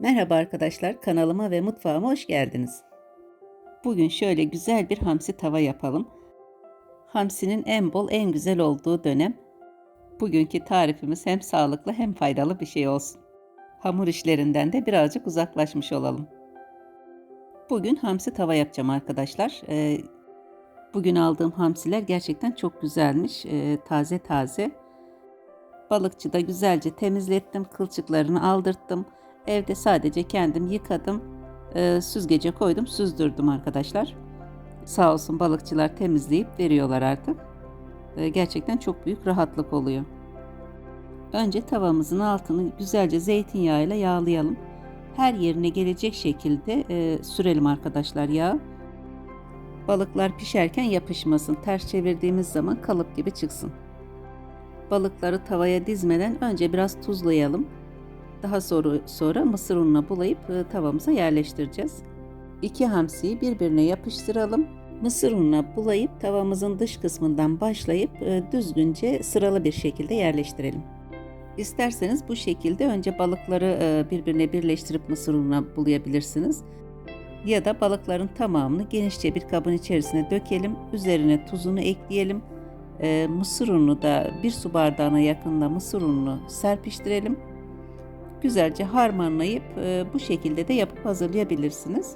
Merhaba arkadaşlar, kanalıma ve mutfağıma hoş geldiniz. Bugün şöyle güzel bir hamsi tava yapalım. Hamsinin en bol, en güzel olduğu dönem. Bugünkü tarifimiz hem sağlıklı hem faydalı bir şey olsun. Hamur işlerinden de birazcık uzaklaşmış olalım. Bugün hamsi tava yapacağım arkadaşlar. Ee, bugün aldığım hamsiler gerçekten çok güzelmiş. Ee, taze taze. Balıkçıda güzelce temizlettim, kılçıklarını aldırttım. Evde sadece kendim yıkadım, e, süzgece koydum, süzdürdüm arkadaşlar. Sağ olsun balıkçılar temizleyip veriyorlar artık. E, gerçekten çok büyük rahatlık oluyor. Önce tavamızın altını güzelce zeytinyağıyla yağlayalım. Her yerine gelecek şekilde e, sürelim arkadaşlar yağı. Balıklar pişerken yapışmasın. Ters çevirdiğimiz zaman kalıp gibi çıksın. Balıkları tavaya dizmeden önce biraz tuzlayalım. Daha sonra, sonra mısır ununa bulayıp e, tavamıza yerleştireceğiz. İki hamsiyi birbirine yapıştıralım. Mısır ununa bulayıp tavamızın dış kısmından başlayıp e, düzgünce sıralı bir şekilde yerleştirelim. İsterseniz bu şekilde önce balıkları e, birbirine birleştirip mısır ununa bulayabilirsiniz. Ya da balıkların tamamını genişçe bir kabın içerisine dökelim. Üzerine tuzunu ekleyelim. Mısır ununu da bir su bardağına yakında mısır ununu serpiştirelim güzelce harmanlayıp e, bu şekilde de yapıp hazırlayabilirsiniz.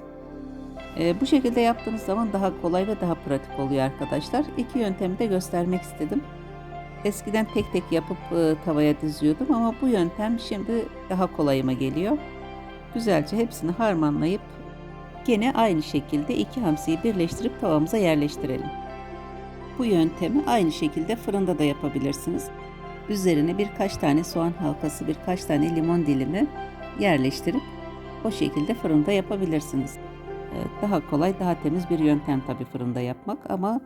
E, bu şekilde yaptığınız zaman daha kolay ve daha pratik oluyor arkadaşlar. İki yöntemi de göstermek istedim. Eskiden tek tek yapıp e, tavaya diziyordum ama bu yöntem şimdi daha kolayıma geliyor. Güzelce hepsini harmanlayıp gene aynı şekilde iki hamsiyi birleştirip tavamıza yerleştirelim. Bu yöntemi aynı şekilde fırında da yapabilirsiniz. Üzerine birkaç tane soğan halkası, birkaç tane limon dilimi yerleştirip o şekilde fırında yapabilirsiniz. Daha kolay, daha temiz bir yöntem tabii fırında yapmak ama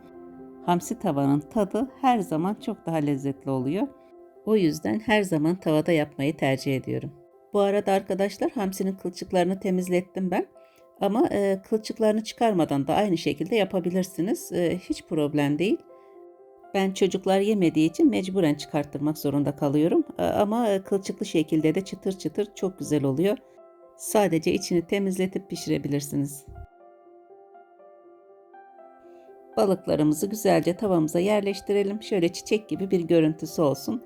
hamsi tavanın tadı her zaman çok daha lezzetli oluyor. O yüzden her zaman tavada yapmayı tercih ediyorum. Bu arada arkadaşlar hamsinin kılçıklarını temizlettim ben. Ama e, kılçıklarını çıkarmadan da aynı şekilde yapabilirsiniz. E, hiç problem değil. Ben çocuklar yemediği için mecburen çıkarttırmak zorunda kalıyorum. Ama kılçıklı şekilde de çıtır çıtır çok güzel oluyor. Sadece içini temizletip pişirebilirsiniz. Balıklarımızı güzelce tavamıza yerleştirelim. Şöyle çiçek gibi bir görüntüsü olsun.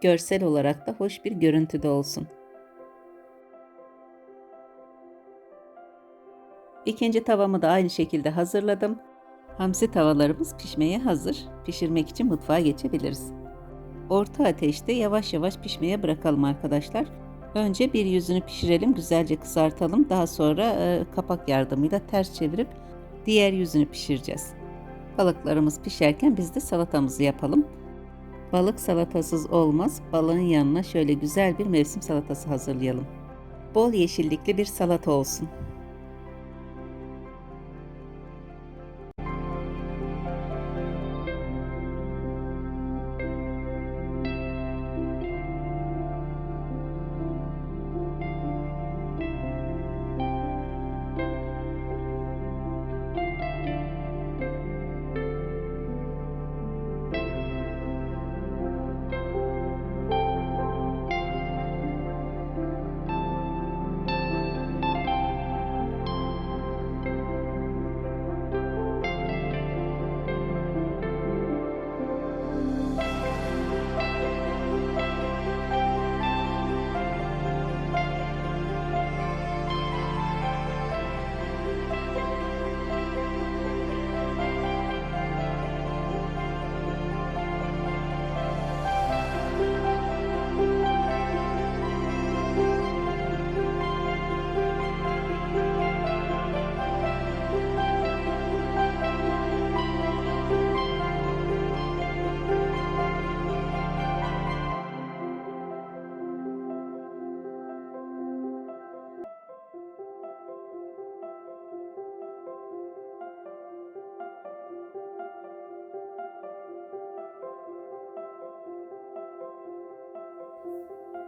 Görsel olarak da hoş bir görüntüde olsun. İkinci tavamı da aynı şekilde hazırladım. Hamsi tavalarımız pişmeye hazır. Pişirmek için mutfağa geçebiliriz. Orta ateşte yavaş yavaş pişmeye bırakalım arkadaşlar. Önce bir yüzünü pişirelim, güzelce kızartalım. Daha sonra e, kapak yardımıyla ters çevirip diğer yüzünü pişireceğiz. Balıklarımız pişerken biz de salatamızı yapalım. Balık salatasız olmaz. Balığın yanına şöyle güzel bir mevsim salatası hazırlayalım. Bol yeşillikli bir salata olsun.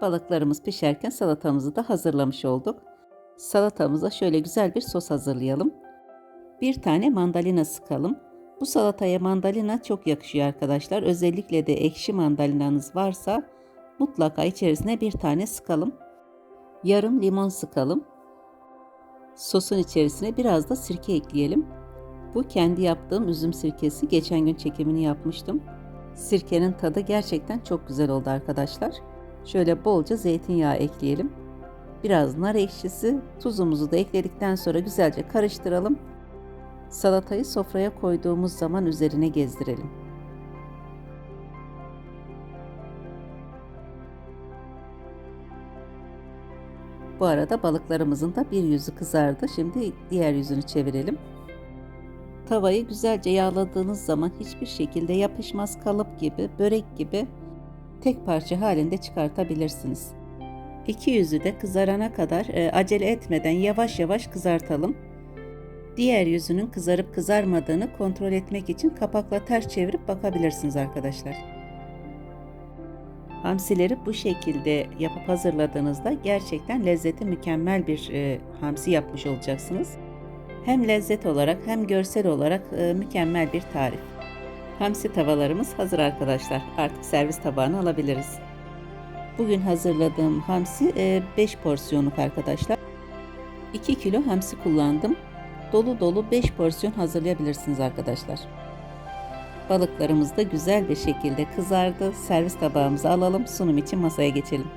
Balıklarımız pişerken salatamızı da hazırlamış olduk. Salatamıza şöyle güzel bir sos hazırlayalım. Bir tane mandalina sıkalım. Bu salataya mandalina çok yakışıyor arkadaşlar. Özellikle de ekşi mandalinanız varsa mutlaka içerisine bir tane sıkalım. Yarım limon sıkalım. Sosun içerisine biraz da sirke ekleyelim. Bu kendi yaptığım üzüm sirkesi. Geçen gün çekimini yapmıştım. Sirkenin tadı gerçekten çok güzel oldu arkadaşlar. Şöyle bolca zeytinyağı ekleyelim. Biraz nar ekşisi, tuzumuzu da ekledikten sonra güzelce karıştıralım. Salatayı sofraya koyduğumuz zaman üzerine gezdirelim. Bu arada balıklarımızın da bir yüzü kızardı. Şimdi diğer yüzünü çevirelim. Tavayı güzelce yağladığınız zaman hiçbir şekilde yapışmaz kalıp gibi, börek gibi tek parça halinde çıkartabilirsiniz. İki yüzü de kızarana kadar e, acele etmeden yavaş yavaş kızartalım. Diğer yüzünün kızarıp kızarmadığını kontrol etmek için kapakla ters çevirip bakabilirsiniz arkadaşlar. Hamsileri bu şekilde yapıp hazırladığınızda gerçekten lezzeti mükemmel bir e, hamsi yapmış olacaksınız. Hem lezzet olarak hem görsel olarak e, mükemmel bir tarif. Hamsi tavalarımız hazır arkadaşlar. Artık servis tabağına alabiliriz. Bugün hazırladığım hamsi 5 porsiyonluk arkadaşlar. 2 kilo hamsi kullandım. Dolu dolu 5 porsiyon hazırlayabilirsiniz arkadaşlar. Balıklarımız da güzel bir şekilde kızardı. Servis tabağımıza alalım. Sunum için masaya geçelim.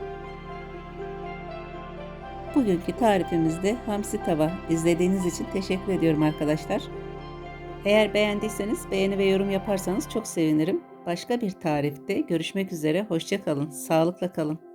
Bugünkü tarifimizde hamsi tava izlediğiniz için teşekkür ediyorum arkadaşlar. Eğer beğendiyseniz beğeni ve yorum yaparsanız çok sevinirim. Başka bir tarifte görüşmek üzere. Hoşçakalın. Sağlıkla kalın.